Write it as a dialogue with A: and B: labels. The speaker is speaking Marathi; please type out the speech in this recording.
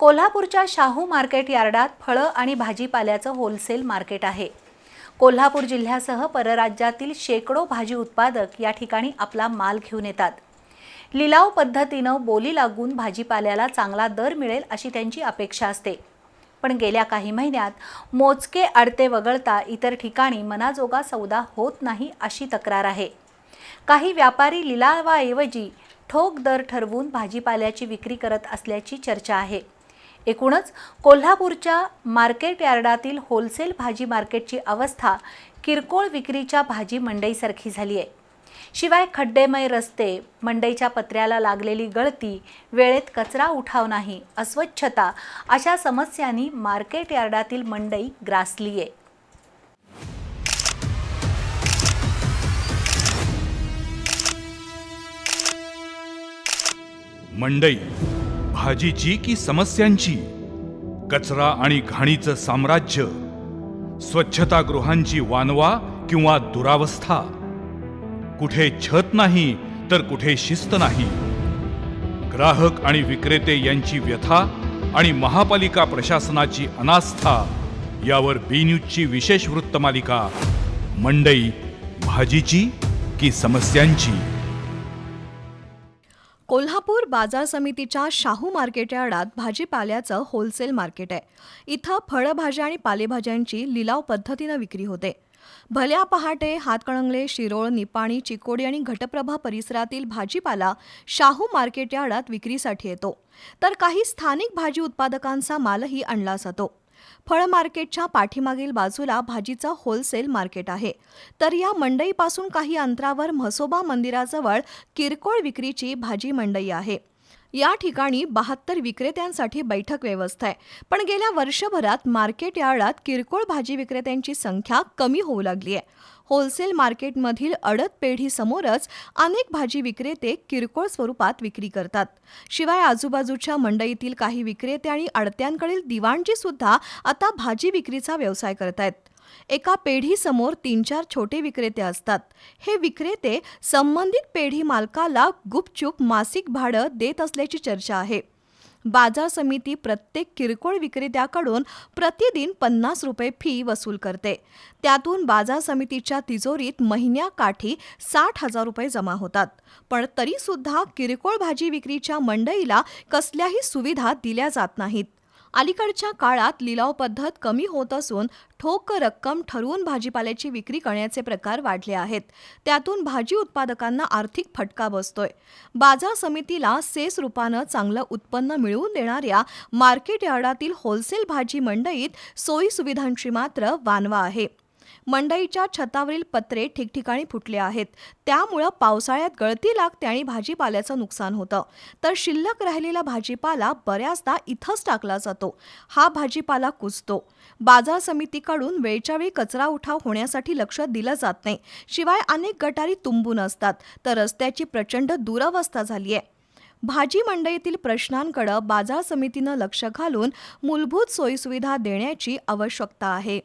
A: कोल्हापूरच्या शाहू मार्केट यार्डात फळं आणि भाजीपाल्याचं होलसेल मार्केट आहे. कोल्हापूर जिल्ह्यासह परराज्यातील शेकडो भाजी उत्पादक या ठिकाणी आपला माल घेऊन येतात. लिलाव पद्धतीनं बोली लागून भाजीपाल्याला चांगला दर मिळेल अशी त्यांची अपेक्षा असते. पण गेल्या काही महिन्यात मोजके अडते वगळता इतर ठिकाणी मनाजोगा सौदा होत नाही अशी तक्रार आहे. काही व्यापारी लिलावाऐवजी ठोक दर ठरवून भाजीपाल्याची विक्री करत असल्याची चर्चा आहे. एकूणच कोल्हापूरच्या मार्केट यार्डातील होलसेल भाजी मार्केटची अवस्था किरकोळ विक्रीच्या भाजी मंडईसारखी झाली आहे. शिवाय खड्डेमय रस्ते मंडईच्या पत्र्याला लागलेली गळती वेळेत कचरा उठाव नाही अस्वच्छता अशा समस्यांनी मार्केट यार्डातील मंडई ग्रासली आहे.
B: मंडई. भाजीची की समस्यांची? कचरा आणि घाणीचं साम्राज्य स्वच्छतागृहांची वानवा किंवा दुरावस्था? कुठे छत नाही तर कुठे शिस्त नाही. ग्राहक आणि विक्रेते यांची व्यथा आणि महापालिका प्रशासनाची अनास्था यावर बी न्यूजची विशेष वृत्तमालिका मंडई भाजीची की समस्यांची?
C: कोल्हापूर बाजार समितीच्या शाहू मार्केट यार्डात भाजीपाल्याचं होलसेल मार्केट आहे. इथं फळभाज्या आणि पालेभाज्यांची लिलाव पद्धतीनं विक्री होते. भल्या पहाटे हातकणंगले शिरोळ निपाणी चिकोडी आणि घटप्रभा परिसरातील भाजीपाला शाहू मार्केट यार्डात विक्रीसाठी येतो. तर काही स्थानिक भाजी उत्पादकांचा मालही आणला जातो. फळ मार्केटच्या पाठीमागील बाजूला भाजीचं होलसेल मार्केट आहे. तर या मंडईपासून काही अंतरावर म्हसोबा मंदिराजवळ किरकोळ विक्रीची भाजी मंडई आहे. या ठिकाणी बहात्तर विक्रेत्यांसाठी बैठक व्यवस्था आहे. पण गेल्या वर्षभरात मार्केट यार्डात किरकोळ भाजी विक्रेत्यांची संख्या कमी होऊ लागली आहे. होलसेल मार्केटमधील अडत पेढीसमोरच अनेक भाजी विक्रेते किरकोळ स्वरूपात विक्री करतात. शिवाय आजूबाजूच्या मंडईतील काही विक्रेते आणि अडत्यांकडील दिवाणजी सुद्धा आता भाजी विक्रीचा व्यवसाय करतायत. एका पेढीसमोर तीन चार छोटे विक्रेते असतात. हे विक्रेते संबंधित पेढी मालकाला गुपचूप मासिक भाडं देत असल्याची चर्चा आहे. बाजार समिती प्रत्येक किरकोळ विक्रेत्याकडून प्रतिदिन पन्नास रुपये फी वसूल करते. त्यातून बाजार समितीच्या तिजोरीत महिन्याकाठी साठ हजार रुपये जमा होतात. पण तरीसुद्धा किरकोळ भाजी विक्रीच्या मंडईला कसल्याही सुविधा दिल्या जात नाहीत. अलीकडच्या काळात लिलाव पद्धत कमी होत असून ठोक रक्कम ठरवून भाजीपाल्याची विक्री करण्याचे प्रकार वाढले आहेत. त्यातून भाजी उत्पादकांना आर्थिक फटका बसतोय. बाजार समितीला सेस रूपानं चांगलं उत्पन्न मिळवून देणाऱ्या मार्केट यार्डातील होलसेल भाजी मंडईत सोयी सुविधांची मात्र वानवा आहे. मंडईच्या छतावरील पत्रे ठिकठिकाणी फुटले आहेत. त्यामुळं पावसाळ्यात गळती लागते आणि भाजीपाल्याचं नुकसान होतं. तर शिल्लक राहिलेला भाजीपाला बऱ्याचदा इथंच टाकला जातो. हा भाजीपाला कुजतो. बाजार समितीकडून वेळच्या वेळी कचरा उठाव होण्यासाठी लक्ष दिलं जात नाही. शिवाय अनेक गटारी तुंबून असतात. तर रस्त्याची प्रचंड दुरवस्था झाली आहे भाजी मंडईतील प्रश्नांकडे बाजार समितीनं लक्ष घालून मूलभूत सोयीसुविधा देण्याची आवश्यकता आहे.